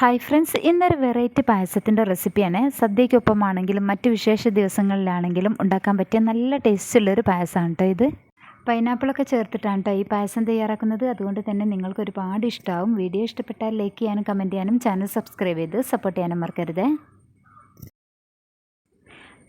Hi friends ഇന്നൊരു variety പായസത്തിന്റെ റെസിപ്പിയാണ് സദ്യയ്ക്കൊപ്പമാണെങ്കിലും മറ്റ് വിശേഷ ദിവസങ്ങളിലാണെങ്കിലും ഉണ്ടാക്കാൻ പറ്റിയ നല്ല ടേസ്റ്റുള്ളൊരു പായസമാണ് കേട്ടോ ഇത്. പൈനാപ്പിളൊക്കെ ചേർത്തിട്ടാണ് കേട്ടോ ഈ പായസം തയ്യാറാക്കുന്നത്. അതുകൊണ്ട് തന്നെ നിങ്ങൾക്ക് ഒരുപാട് ഇഷ്ടമാവും വീഡിയോ ഇഷ്ടപ്പെട്ടാൽ ലൈക്ക് ചെയ്യാനും കമന്റ് ചെയ്യാനും ചാനൽ സബ്സ്ക്രൈബ് ചെയ്ത് സപ്പോർട്ട് ചെയ്യാനും മറക്കരുത്.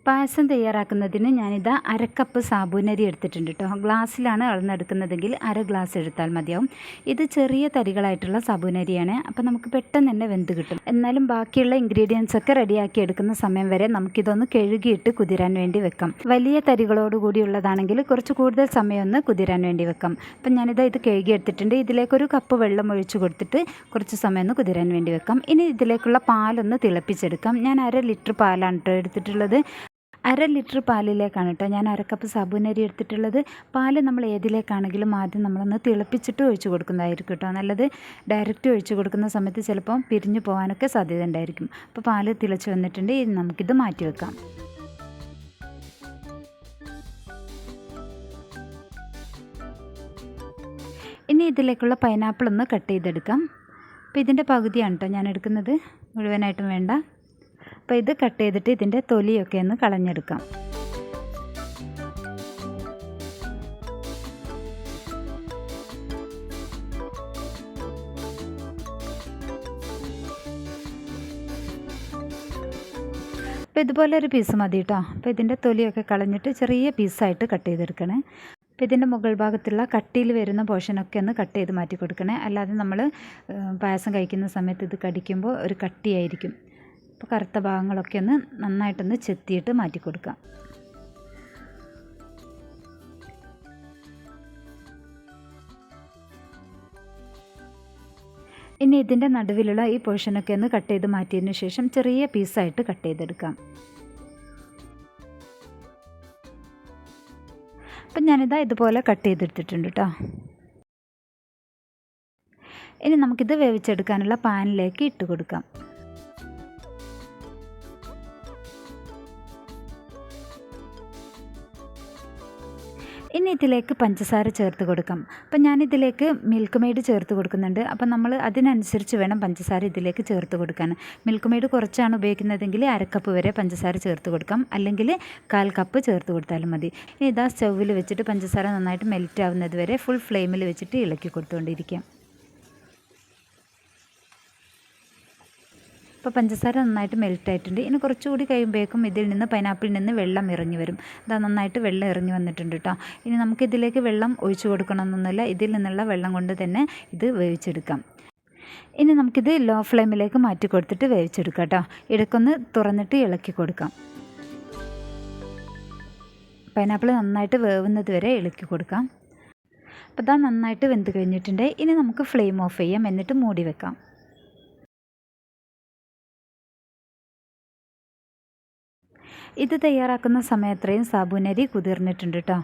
പായസം തയ്യാറാക്കുന്നതിന് ഞാനിതാ അരക്കപ്പ് സാബൂനരി എടുത്തിട്ടുണ്ട് കേട്ടോ ഗ്ലാസ്സിലാണ് അളന്നെടുക്കുന്നതെങ്കിൽ അര ഗ്ലാസ് എടുത്താൽ മതിയാവും. ഇത് ചെറിയ തരികളായിട്ടുള്ള സാബൂനരിയാണ്. അപ്പോൾ നമുക്ക് പെട്ടെന്ന് തന്നെ വെന്ത് കിട്ടും. എന്നാലും ബാക്കിയുള്ള ഇൻഗ്രീഡിയൻസ് ഒക്കെ റെഡിയാക്കി എടുക്കുന്ന സമയം വരെ നമുക്കിതൊന്ന് കഴുകിയിട്ട് കുതിരാൻ വേണ്ടി വെക്കാം. വലിയ തരികളോട് കൂടിയുള്ളതാണെങ്കിൽ കുറച്ച് കൂടുതൽ സമയം ഒന്ന് കുതിരാൻ വേണ്ടി വെക്കാം. അപ്പം ഞാനിതാ ഇത് കഴുകിയെടുത്തിട്ടുണ്ട്. ഇതിലേക്കൊരു കപ്പ് വെള്ളം ഒഴിച്ചു കൊടുത്തിട്ട് കുറച്ച് സമയം ഒന്ന് കുതിരാൻ വേണ്ടി വെക്കാം. ഇനി ഇതിലേക്കുള്ള പാലൊന്ന് തിളപ്പിച്ചെടുക്കാം. ഞാൻ അര ലിറ്റർ പാലാണ് കേട്ടോ എടുത്തിട്ടുള്ളത്. അര ലിറ്റർ പാലിലേക്കാണ് കേട്ടോ ഞാൻ അരക്കപ്പ് സാബുനരി എടുത്തിട്ടുള്ളത്. പാൽ നമ്മൾ ഏതിലേക്കാണെങ്കിലും ആദ്യം നമ്മളൊന്ന് തിളപ്പിച്ചിട്ട് ഒഴിച്ച് കൊടുക്കുന്നതായിരിക്കും കേട്ടോ. നല്ലത് ഡയറക്റ്റ് ഒഴിച്ച് കൊടുക്കുന്ന സമയത്ത് ചിലപ്പം പിരിഞ്ഞു പോകാനൊക്കെ സാധ്യത ഉണ്ടായിരിക്കും. അപ്പോൾ പാൽ തിളച്ച് വന്നിട്ടുണ്ട്. നമുക്കിത് മാറ്റി വെക്കാം. ഇനി ഇതിലേക്കുള്ള പൈനാപ്പിൾ ഒന്ന് കട്ട് ചെയ്തെടുക്കാം. അപ്പോൾ ഇതിന്റെ പകുതിയാണ് കേട്ടോ ഞാൻ എടുക്കുന്നത്. മുഴുവനായിട്ടും വേണ്ട. അപ്പോൾ ഇത് കട്ട് ചെയ്തിട്ട് ഇതിന്റെ തൊലിയൊക്കെ ഒന്ന് കളഞ്ഞെടുക്കാം. അപ്പോൾ ഇതുപോലെ ഒരു പീസ് മതി കേട്ടോ അപ്പോൾ ഇതിന്റെ തൊലിയൊക്കെ കളഞ്ഞിട്ട് ചെറിയ പീസായിട്ട് കട്ട് ചെയ്തെടുക്കണേ. അപ്പോൾ ഇതിന്റെ മുകൾ ഭാഗത്തുള്ള കട്ടിയിൽ വരുന്ന പോർഷനൊക്കെ ഒന്ന് കട്ട് ചെയ്ത് മാറ്റി കൊടുക്കണേ അല്ലാതെ നമ്മൾ പായസം കഴിക്കുന്ന സമയത്ത് ഇത് കടിക്കുമ്പോൾ ഒരു കട്ടിയായിരിക്കും. അപ്പോൾ കറുത്ത ഭാഗങ്ങളൊക്കെ ഒന്ന് നന്നായിട്ടൊന്ന് ചെത്തിയിട്ട് മാറ്റി കൊടുക്കാം. ഇനി ഇതിന്റെ നടുവിലുള്ള ഈ പോർഷനൊക്കെ ഒന്ന് കട്ട് ചെയ്ത് മാറ്റിയതിന് ശേഷം ചെറിയ പീസായിട്ട് കട്ട് ചെയ്തെടുക്കാം. അപ്പം ഞാനിതാ ഇതുപോലെ കട്ട് ചെയ്തെടുത്തിട്ടുണ്ട് കേട്ടോ ഇനി നമുക്കിത് വേവിച്ചെടുക്കാനുള്ള പാനിലേക്ക് ഇട്ട് കൊടുക്കാം. ഇനി ഇതിലേക്ക് പഞ്ചസാര ചേർത്ത് കൊടുക്കാം. അപ്പം ഞാനിതിലേക്ക് മിൽക്ക് മെയ്ഡ് ചേർത്ത് കൊടുക്കുന്നുണ്ട്. അപ്പം നമ്മൾ അതിനനുസരിച്ച് വേണം പഞ്ചസാര ഇതിലേക്ക് ചേർത്ത് കൊടുക്കാൻ. മിൽക്ക് മെയ്ഡ് കുറച്ചാണ് ഉപയോഗിക്കുന്നതെങ്കിൽ അരക്കപ്പ് വരെ പഞ്ചസാര ചേർത്ത് കൊടുക്കാം. അല്ലെങ്കിൽ കാൽ കപ്പ് ചേർത്ത് കൊടുത്താലും മതി. ഇനി ഇതാ സ്റ്റൗവിൽ വെച്ചിട്ട് പഞ്ചസാര നന്നായിട്ട് മെൽറ്റ് ആവുന്നത് വരെ ഫുൾ ഫ്ലെയിമിൽ വെച്ചിട്ട് ഇളക്കി കൊടുത്തുകൊണ്ടിരിക്കാം ഇപ്പോൾ പഞ്ചസാര നന്നായിട്ട് മെൽറ്റ് ആയിട്ടുണ്ട്. ഇനി കുറച്ചുകൂടി കഴിയുമ്പോഴേക്കും ഇതിൽ നിന്ന് പൈനാപ്പിളിൽ നിന്ന് വെള്ളം ഇറങ്ങി വരും. ഇതാ നന്നായിട്ട് വെള്ളം ഇറങ്ങി വന്നിട്ടുണ്ട് കേട്ടോ ഇനി നമുക്കിതിലേക്ക് വെള്ളം ഒഴിച്ചു കൊടുക്കണമെന്നൊന്നുമില്ല. ഇതിൽ നിന്നുള്ള വെള്ളം കൊണ്ട് തന്നെ ഇത് വേവിച്ചെടുക്കാം. ഇനി നമുക്കിത് ലോ ഫ്ലെയിമിലേക്ക് മാറ്റി കൊടുത്തിട്ട് വേവിച്ചെടുക്കാം കേട്ടോ ഇടയ്ക്കൊന്ന് തുറന്നിട്ട് ഇളക്കി കൊടുക്കാം. പൈനാപ്പിൾ നന്നായിട്ട് വേവുന്നത് വരെ ഇളക്കി കൊടുക്കാം. അപ്പോൾ ഇതാ നന്നായിട്ട് വെന്ത് കഴിഞ്ഞിട്ടുണ്ട്. ഇനി നമുക്ക് ഫ്ലെയിം ഓഫ് ചെയ്യാം. എന്നിട്ട് മൂടി വെക്കാം. ഇത് തയ്യാറാക്കുന്ന സമയത്രയും സാബുനരി കുതിർന്നിട്ടുണ്ട് കേട്ടോ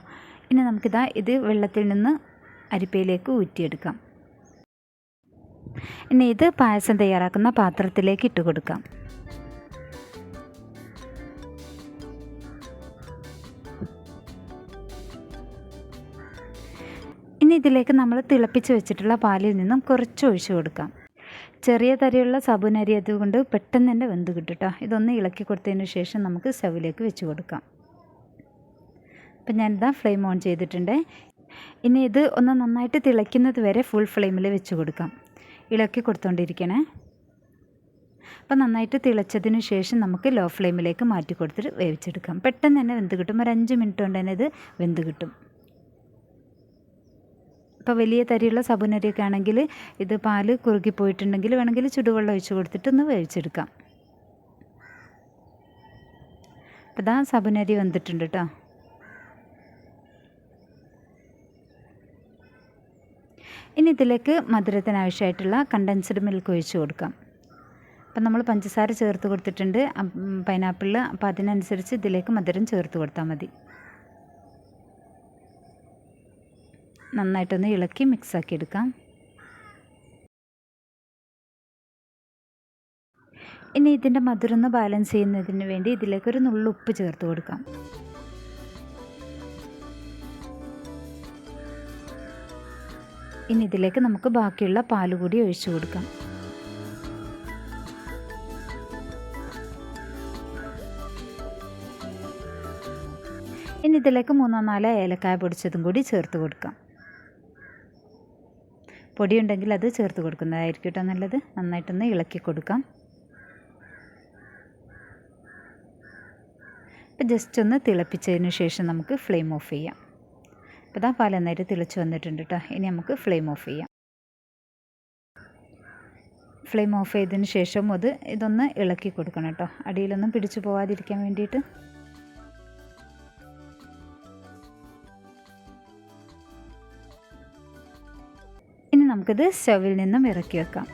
ഇനി നമുക്കിതാ ഇത് വെള്ളത്തിൽ നിന്ന് അരിപ്പയിലേക്ക് ഊറ്റിയെടുക്കാം. ഇനി ഇത് പായസം തയ്യാറാക്കുന്ന പാത്രത്തിലേക്ക് ഇട്ട് കൊടുക്കാം. ഇനി ഇതിലേക്ക് നമ്മൾ തിളപ്പിച്ച് വെച്ചിട്ടുള്ള പാലിൽ നിന്നും കുറച്ച് ഒഴിച്ചു കൊടുക്കാം. ചെറിയ തരയുള്ള സാബുനരി അതുകൊണ്ട് പെട്ടെന്ന് തന്നെ വെന്ത് കിട്ടും കേട്ടോ ഇതൊന്ന് ഇളക്കി കൊടുത്തതിന് ശേഷം നമുക്ക് സ്റ്റവിലേക്ക് വെച്ച് കൊടുക്കാം. അപ്പം ഞാനിതാ ഫ്ലെയിം ഓൺ ചെയ്തിട്ടുണ്ട്. ഇനി ഇത് ഒന്ന് നന്നായിട്ട് തിളയ്ക്കുന്നത് വരെ ഫുൾ ഫ്ലെയിമിൽ വെച്ച് കൊടുക്കാം. ഇളക്കി കൊടുത്തുകൊണ്ടിരിക്കണേ അപ്പം നന്നായിട്ട് തിളച്ചതിന് ശേഷം നമുക്ക് ലോ ഫ്ലെയിമിലേക്ക് മാറ്റി കൊടുത്തിട്ട് വേവിച്ചെടുക്കാം. പെട്ടെന്ന് തന്നെ വെന്ത് കിട്ടും. ഒരു അഞ്ച് മിനിറ്റ് കൊണ്ട് തന്നെ ഇത് വെന്ത് കിട്ടും. ഇപ്പോൾ വലിയ തരിയുള്ള സബുനരിയൊക്കെ ആണെങ്കിൽ ഇത് പാൽ കുറുകിപ്പോയിട്ടുണ്ടെങ്കിൽ വേണമെങ്കിൽ ചുടുവെള്ളം ഒഴിച്ച് കൊടുത്തിട്ട് ഒന്ന് വേവിച്ചെടുക്കാം. അപ്പോൾ ഇതാ സബുനരി വന്നിട്ടുണ്ട് കേട്ടോ. ഇനി ഇതിലേക്ക് മധുരത്തിന് ആവശ്യമായിട്ടുള്ള കണ്ടൻസ്ഡ് മിൽക്ക് ഒഴിച്ച് കൊടുക്കാം. അപ്പം നമ്മൾ പഞ്ചസാര ചേർത്ത് കൊടുത്തിട്ടുണ്ട്. പൈനാപ്പിളിൽ അപ്പോൾ അതിനനുസരിച്ച് ഇതിലേക്ക് മധുരം ചേർത്ത് കൊടുത്താൽ മതി. നന്നായിട്ടൊന്ന് ഇളക്കി മിക്സാക്കി എടുക്കാം. ഇനി ഇതിന്റെ മധുരം ബാലൻസ് ചെയ്യുന്നതിന് വേണ്ടി ഇതിലേക്ക് ഒരു നുള്ളു ഉപ്പ് ചേർത്ത് കൊടുക്കാം. ഇനി ഇതിലേക്ക് നമുക്ക് ബാക്കിയുള്ള പാൽ കൂടി ഒഴിച്ചു കൊടുക്കാം. ഇനി ഇതിലേക്ക് മൂന്നോ നാലോ ഏലക്കായ പൊടിച്ചതും കൂടി ചേർത്ത് കൊടുക്കാം. പൊടിയുണ്ടെങ്കിൽ അത് ചേർത്ത് കൊടുക്കുന്നതായിരിക്കും കേട്ടോ നല്ലത്. നന്നായിട്ടൊന്ന് ഇളക്കി കൊടുക്കാം. അപ്പോൾ ജസ്റ്റ് ഒന്ന് തിളപ്പിച്ചതിന് ശേഷം നമുക്ക് ഫ്ലെയിം ഓഫ് ചെയ്യാം. അപ്പോൾ ഇതാ പാൽ നന്നായിട്ട് തിളച്ച് വന്നിട്ടുണ്ട് കേട്ടോ. ഇനി നമുക്ക് ഫ്ലെയിം ഓഫ് ചെയ്യാം. ഫ്ലെയിം ഓഫ് ചെയ്തതിന് ശേഷം അത് ഇതൊന്ന് ഇളക്കി കൊടുക്കണം കേട്ടോ. അടിയിലൊന്നും പിടിച്ചു പോവാതിരിക്കാൻ വേണ്ടിയിട്ട്. നമുക്കിത് സ്റ്റവിൽ നിന്നും ഇറക്കി വെക്കാം.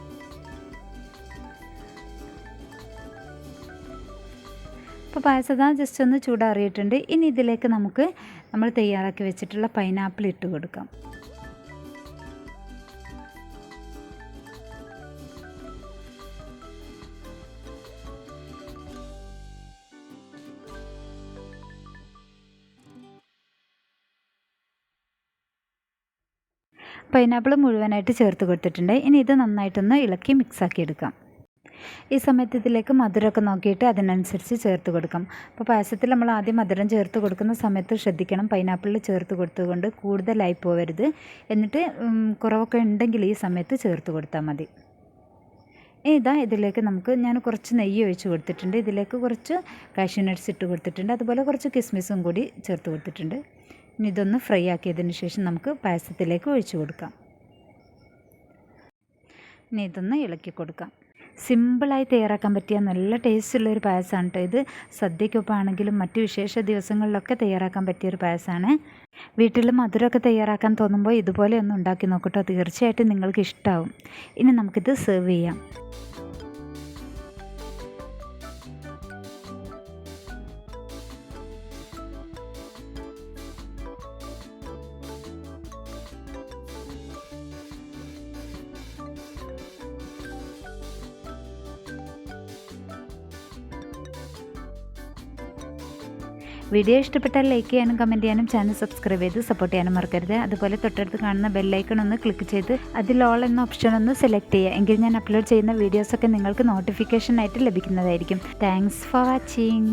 ഇപ്പോൾ പായസത ജസ്റ്റ് ഒന്ന് ചൂടാറിയിട്ടുണ്ട്. ഇനി ഇതിലേക്ക് നമുക്ക് നമ്മൾ തയ്യാറാക്കി വെച്ചിട്ടുള്ള പൈനാപ്പിൾ ഇട്ട് കൊടുക്കാം. പൈനാപ്പിൾ മുഴുവനായിട്ട് ചേർത്ത് കൊടുത്തിട്ടുണ്ട്. ഇനി ഇത് നന്നായിട്ടൊന്ന് ഇളക്കി മിക്സാക്കി എടുക്കാം. ഈ സമയത്ത് ഇതിലേക്ക് മധുരമൊക്കെ നോക്കിയിട്ട് അതിനനുസരിച്ച് ചേർത്ത് കൊടുക്കാം. അപ്പോൾ പായസത്തിൽ നമ്മൾ ആദ്യം മധുരം ചേർത്ത് കൊടുക്കുന്ന സമയത്ത് ശ്രദ്ധിക്കണം. പൈനാപ്പിളിൽ ചേർത്ത് കൊടുത്തുകൊണ്ട് കൂടുതലായി പോവരുത്. എന്നിട്ട് കുറവൊക്കെ ഉണ്ടെങ്കിൽ ഈ സമയത്ത് ചേർത്ത് കൊടുത്താൽ മതി. ഇതാ ഇതിലേക്ക് നമുക്ക് ഞാൻ കുറച്ച് നെയ്യ് ഒഴിച്ച് കൊടുത്തിട്ടുണ്ട്. ഇതിലേക്ക് കുറച്ച് കാഷ്യൂ നട്ട്സ് ഇട്ട് കൊടുത്തിട്ടുണ്ട്. അതുപോലെ കുറച്ച് കിസ്മിസും കൂടി ചേർത്ത് കൊടുത്തിട്ടുണ്ട്. ഇനി ഇതൊന്ന് ഫ്രൈ ആക്കിയതിന് ശേഷം നമുക്ക് പായസത്തിലേക്ക് ഒഴിച്ചു കൊടുക്കാം. ഇനി ഇതൊന്ന് ഇളക്കി കൊടുക്കാം. സിമ്പിളായി തയ്യാറാക്കാൻ പറ്റിയ നല്ല ടേസ്റ്റുള്ളൊരു പായസമാണ് കേട്ടോ ഇത്. സദ്യക്കൊപ്പമാണെങ്കിലും മറ്റ് വിശേഷ ദിവസങ്ങളിലൊക്കെ തയ്യാറാക്കാൻ പറ്റിയൊരു പായസമാണ്. വീട്ടിൽ മധുരമൊക്കെ തയ്യാറാക്കാൻ തോന്നുമ്പോൾ ഇതുപോലെ ഒന്ന് ഉണ്ടാക്കി നോക്കട്ടോ. തീർച്ചയായിട്ടും നിങ്ങൾക്ക് ഇഷ്ടമാവും ഇനി നമുക്കിത് സെർവ് ചെയ്യാം. വീഡിയോ ഇഷ്ടപ്പെട്ടാൽ ലൈക്ക് ചെയ്യാനും കമന്റ് ചെയ്യാനും ചാനൽ സബ്സ്ക്രൈബ് ചെയ്ത് സപ്പോർട്ട് ചെയ്യാനും മറക്കരുത്. അതുപോലെ തൊട്ടടുത്ത് കാണുന്ന ബെല്ലൈക്കൺ ഒന്ന് ക്ലിക്ക് ചെയ്ത് അതിൽ ഓൾ എന്ന ഓപ്ഷൻ ഒന്ന് സെലക്ട് ചെയ്യുക. എങ്കിൽ ഞാൻ അപ്ലോഡ് ചെയ്യുന്ന വീഡിയോസൊക്കെ നിങ്ങൾക്ക് നോട്ടിഫിക്കേഷൻ ആയിട്ട് ലഭിക്കുന്നതായിരിക്കും. Thanks for watching